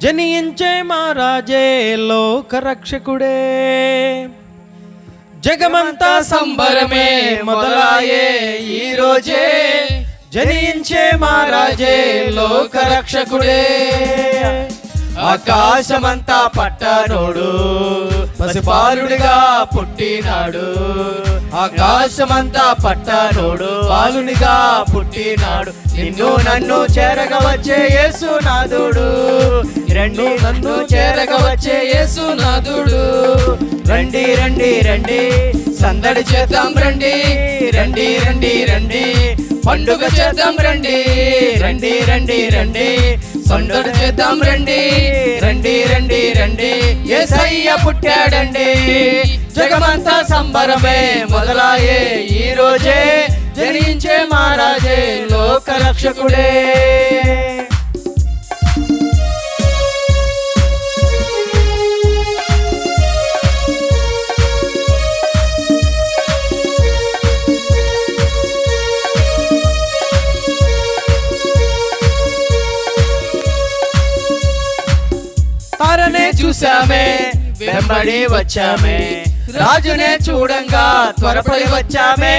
జనించే మహారాజే లోకరక్షకుడే జగమంతా సంబరమే మొదలాయే ఈ రోజే. జనించే మహారాజే లోకరక్షకుడే ఆకాశమంతా పట్టనోడు. పసిపాలుడిగా పుట్టినాడు. ఆకాశమంతా పట్టనోడు బాలునిగా పుట్టినాడు. నిన్ను నన్ను చేరగ వచ్చే యేసునాథుడు రండి నన్ను చేరగ వచ్చే యేసునాథుడు రండి రండి రండి సందడి చేద్దాం రండి. రండి రండి రండి పండుగ చేద్దాం రండి. రండి రండి రండి సందడి చేద్దాం రండి రండి. ఏసయ్య పుట్టాడండి. జగమంతా సంబరమే మొదలాయే ఈ రోజే. జనించే మహారాజే లోక రక్షకుడే తారనే చూసామే వెంబడి వచ్చామే. రాజునే చూడంగా త్వరపడి వచ్చామే.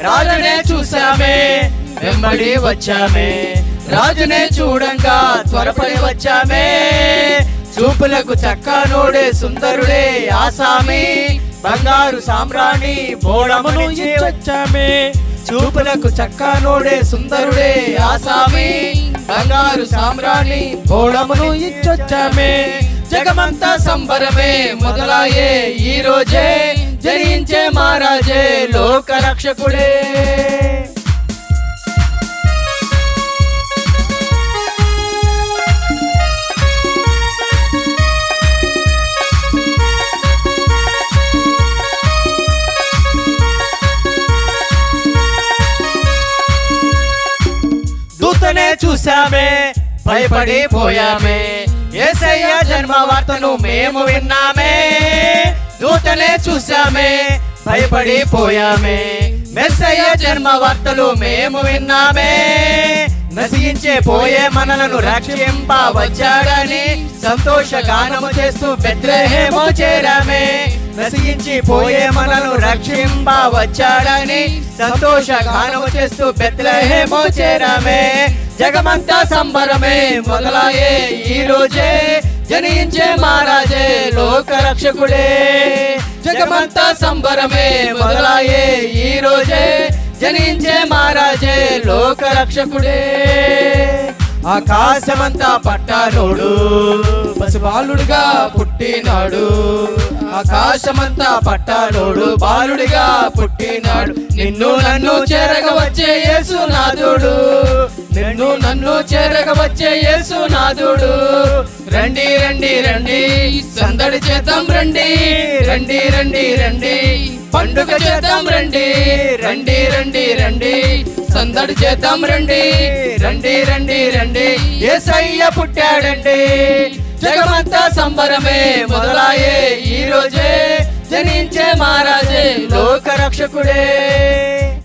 రాజునే చూసామే వెంబడి వచ్చామే. రాజునే చూడంగా త్వరపడి వచ్చామే. చూపులకు చక్కనోడే సుందరుడే ఆసామి. బంగారు సామ్రాణి బోడమును వచ్చామే. చూపులకు చక్కనోడే సుందరుడే ఆసామి బంగారు సామ్రాణి బోళమును ఇచ్చొచ్చామే. జగమంతా సంబరమే మొదలాయే ఈ రోజే. జయించే మహారాజే లోక రక్షకుడే చూసామే భయపడిపోయామే. ఏసయ్య జన్మ వార్తను మేము విన్నామే దూతనే చూసామే భయపడిపోయామే. మెస్సయ్య జన్మ వార్తలు మేము విన్నామే నశించే పోయే మనలను రక్షింప వచ్చాడని సంతోష గానము చేస్తూ బెత్లెహేమో చేరామే. నశించి పోయే మనను రక్షింప వచ్చాడని సంతోష గానము చేస్తూ బెత్లెహేమో చేరామే. జగమంతా సంబరమే మొదలాయే ఈ రోజే. జనించే మహారాజే లోక రక్షకుడే జగమంతా సంబరమే మొదలాయే ఈ రోజే. జనించే మహారాజే లోక రక్షకుడే ఆకాశమంతా పట్టానోడు పసిబాలుడిగా పుట్టినాడు. ఆకాశమంతా పట్టానోడు బాలుడిగా పుట్టినాడు. నిన్ను నన్ను చేరగ వచ్చే యేసునాథుడు నిన్ను నన్ను చేరగ వచ్చే యేసునాథుడు రండి రండి రండి సందడి చేద్దాం రండి. రండి రండి రండి పండుగ చేద్దాం రండి. రండి రండి రండి సందడి చేద్దాం రండి. రండి రండి రండి ఏసయ్య పుట్టాడండి జగమంతా సంబరమే. మొదలాయే ఈ రోజే. జనించే మహారాజే లోక రక్షకుడే